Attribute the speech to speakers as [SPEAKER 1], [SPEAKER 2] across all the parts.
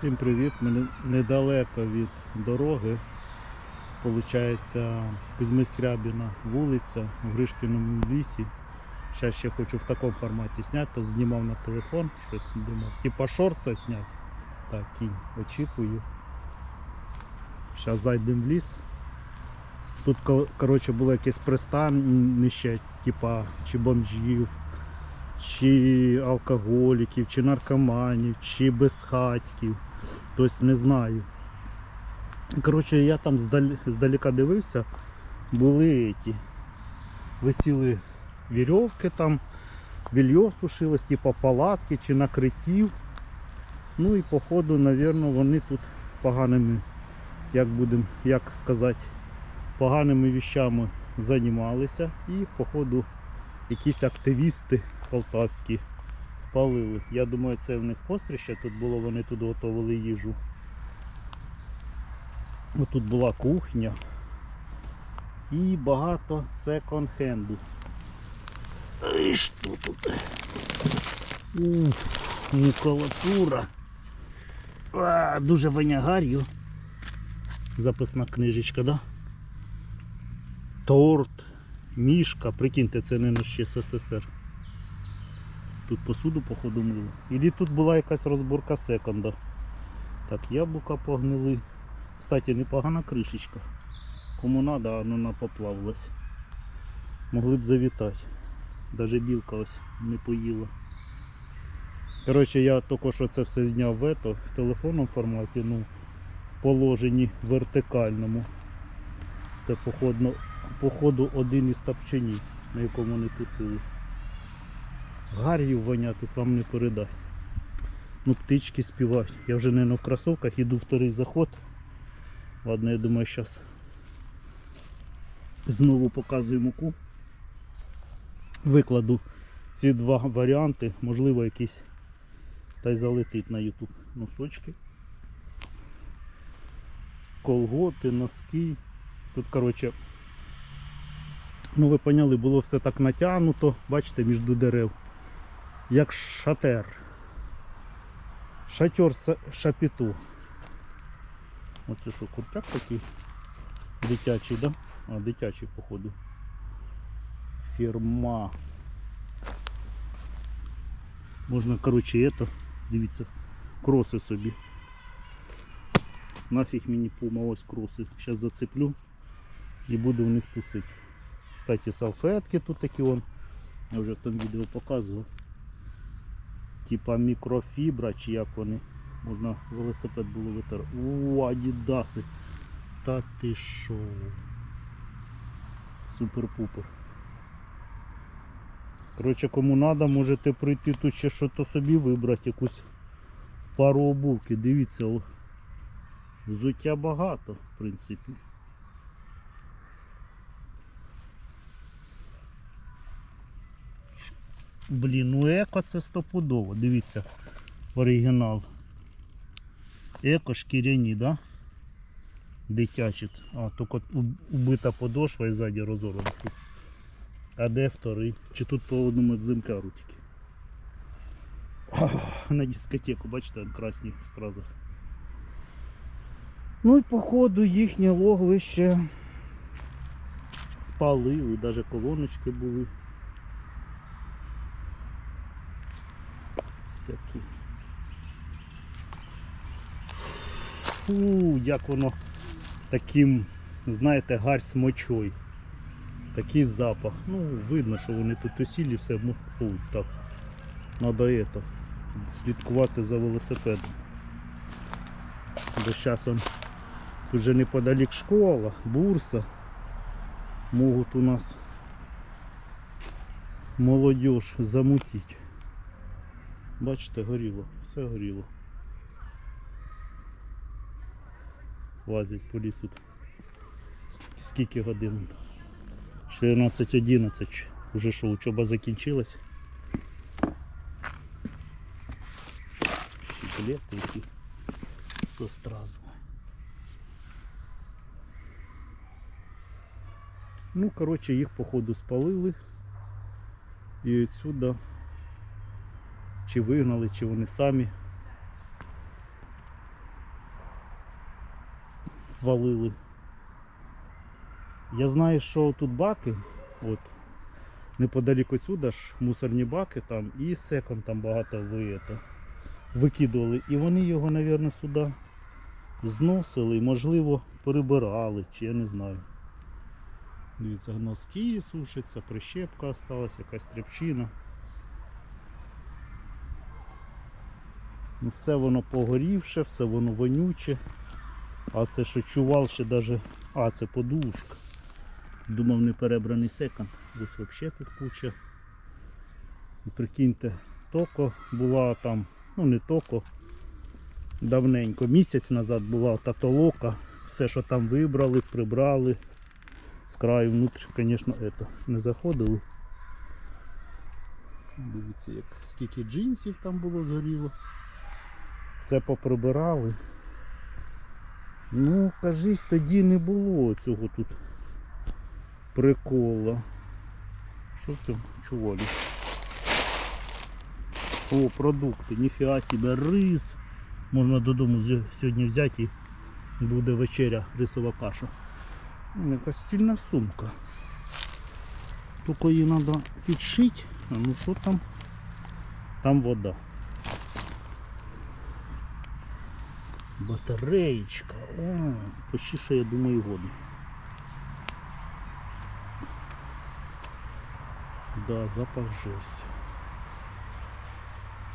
[SPEAKER 1] Всім привіт! Ми недалеко від дороги. Получається Кузьми Скрябіна вулиця в Гришкіному лісі. Зараз ще хочу в такому форматі зняти, то знімав на телефон, щось думав. Типа шорт зняти. Так, кінь, очікую. Зараз зайдемо в ліс. Тут коротше, було якесь пристанище, типа чи бомжів, чи алкоголіків, чи наркоманів, чи безхатьків. Тобто не знаю. Коротше, я там здалека дивився, були ті. Висіли вірьовки там, більйо сушилось, типа палатки чи накриттів. Ну і походу, напевно, вони тут поганими, як будемо, як сказати, поганими віщами займалися і походу якісь активісти полтавські спалили. Я думаю, це в них постріще тут було, вони тут готували їжу. Тут була кухня і багато секонд-хенду. І що тут? Ух, макулатура. А, дуже воня гар'ю. Записна книжечка, да? Торт, мішка, прикиньте, це не ще СССР. Тут посуду, походу, мили. І тут була якась розборка секонда. Так, яблука погнили. Кстати, непогана кришечка. Кому воно вона поплавилась. Могли б завітати. Даже білка ось не поїла. Коротше, я тільки що це все зняв в, ето, в телефонному форматі, ну, положенні вертикальному. Це походно, походу один із тапчанів, на якому вони тусили. Гар'ю воня тут вам не передать. Ну, птички співають. Я вже не в кросовках, іду вторий заход. Ладно, я думаю, зараз знову показую муку. Викладу ці два варіанти, можливо, якийсь та й залетить на YouTube носочки. Колготи, носки. Тут, коротше, ну ви поняли, було все так натягнуто, бачите, між дерев. Як шатер. Шатер шапіту. Оце що, куртяк такий дитячий, да? А, дитячий, походу. Фірма. Можна, коротше, это, дивіться, кроси собі. Нафіг мені пума, ось кроси. Зараз зацеплю і буду в них тусити. Кстати, салфетки тут такі вон. Я вже тому відео показував. Типа мікрофібра чи як вони. Можна велосипед було витер. О, адідаси. Та ти шо. Супер-пупер. Коротше, кому треба, можете прийти тут ще щось собі вибрати, якусь пару обувки. Дивіться, взуття багато, в принципі. Блін, ну еко це стопудово. Дивіться, оригінал. Еко шкіряні, да? Дитячі. А, тільки убита подошва і ззаді розорвана. А де вторий? Чи тут по одному екземпляру тільки? На дискотеку, бачите, он красні стразах. Ну і походу їхнє логовище спалили, навіть колоночки були. Фу, як воно таким, знаєте, гарь з мочою. Такий запах. Ну, видно, що вони тут усілі все. Фу, так. Надо это, слідкувати за велосипедом. Бо зараз он вже неподалік школа, бурса. Можуть у нас молодіж замутити. Бачите, горіло, все горіло. Лазять по лісу. Скільки годин? 14-11. Уже що, учоба закінчилась. Щеплети які со стразами. Ну, коротше, їх походу спалили. І відсюди чи вигнали, чи вони самі свалили. Я знаю, що тут баки, от, неподалік отсюда ж мусорні баки там і секон там багато ви, это, викидували. І вони його, мабуть, сюди зносили можливо, перебирали, чи я не знаю. Дивіться, носки сушаться, прищепка осталась, якась тряпчина. Ну, все воно погорівше, все воно вонюче. А це що чувал ще даже. А, це подушка. Думав не перебраний секонд. Ось взагалі тут куча. І прикиньте, токо була там, ну не токо. Давненько, місяць назад була та толока. Все, що там вибрали, прибрали. З краю внутрі, звісно, не заходили. Дивіться, як скільки джинсів там було згоріло. Все поприбирали. Ну, кажись, тоді не було цього тут прикола. Що цьому чувалі? О, продукти, ніфіга себе, рис. Можна додому сьогодні взяти і буде вечеря рисова каша. Якась стільна сумка. Тільки її треба підшити. А ну що там? Там вода. Батареечка. О, почти що я думаю годно. Да, запах жесть.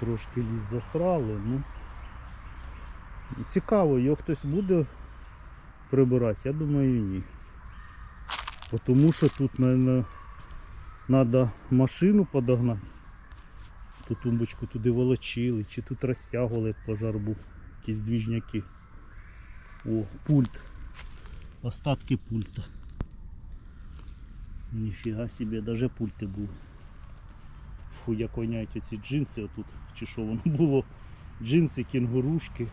[SPEAKER 1] Трошки ліс засрали, ну. Цікаво, його хтось буде прибирати, я думаю ні. Тому що тут, мабуть, треба машину подогнати. Ту тумбочку туди волочили, чи тут розтягували пожар був. Якісь двіжняки. О, пульт. Остатки пульта. Ніфіга собі, навіть пульти були. Фу, як воняють оці джинси отут, чи що воно було. Джинси, кінгурушки.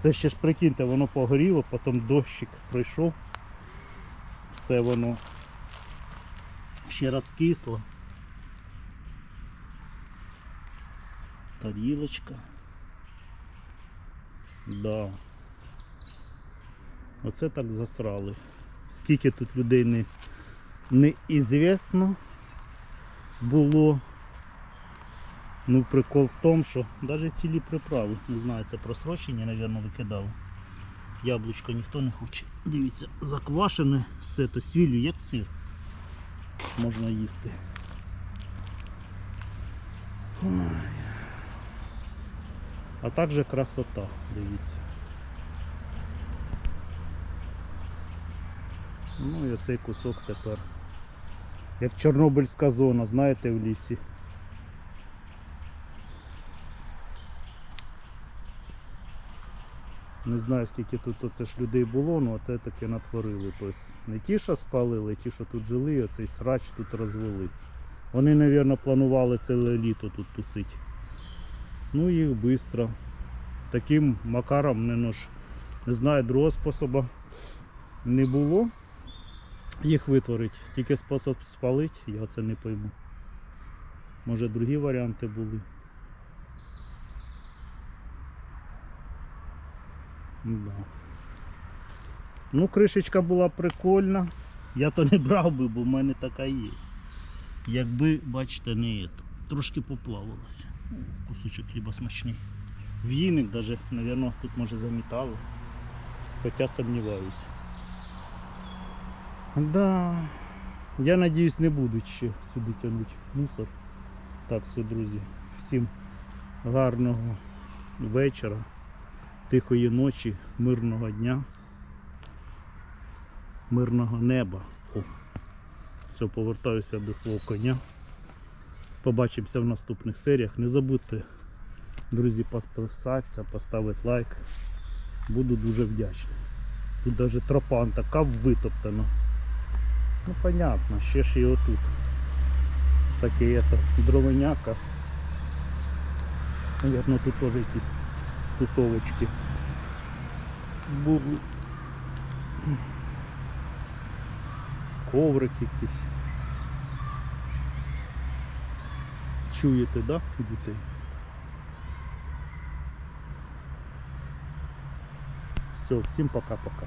[SPEAKER 1] Це ще ж прикиньте, воно погоріло, потім дощик пройшов. Все воно ще раз кисло. Тарілочка. Да. Оце так засрали. Скільки тут людей не, неізвісно було. Ну, прикол в тому, що навіть цілі приправи, не знаю, це просрочення, мабуть, викидали. Яблучко ніхто не хоче. Дивіться, заквашене все то сіллю, як сир. Можна їсти. Ой. А також красота, дивіться. Ну і оцей кусок тепер. Як Чорнобильська зона, знаєте, в лісі. Не знаю скільки тут оце ж людей було, ну те таке натворили. Тобто не ті, що спалили, а ті, що тут жили, оцей срач тут розвели. Вони, мабуть, планували ціле літо тут тусити. Ну їх швидко. Таким макаром не нож. Не знаю, другого способу не було їх витворити. Тільки спосіб спалити, я це не пойму. Може другі варіанти були. Да. Ну, кришечка була прикольна. Я то не брав би, бо в мене така є. Якби, бачите, не є. Трошки поплавилася. Кусочок хліба смачний. Війник навіть, мабуть, тут може замітало. Хоча сумніваюся. Да. Я надіюсь не будуть ще сюди тягнути мусор. Так, все, друзі. Всім гарного вечора, тихої ночі, мирного дня, мирного неба. О. Все, повертаюся до свого коня. Побачимося в наступних серіях. Не забудьте, друзі, підписатися, поставити лайк. Буду дуже вдячний. Тут навіть тропан така витоптана. Ну понятно, ще ж і отут. Таке є то дровиняка. Наверно, тут теж якісь тусовочки були. Коврик якийсь. Чуєте, да, дітей? Все, всім пока-пока.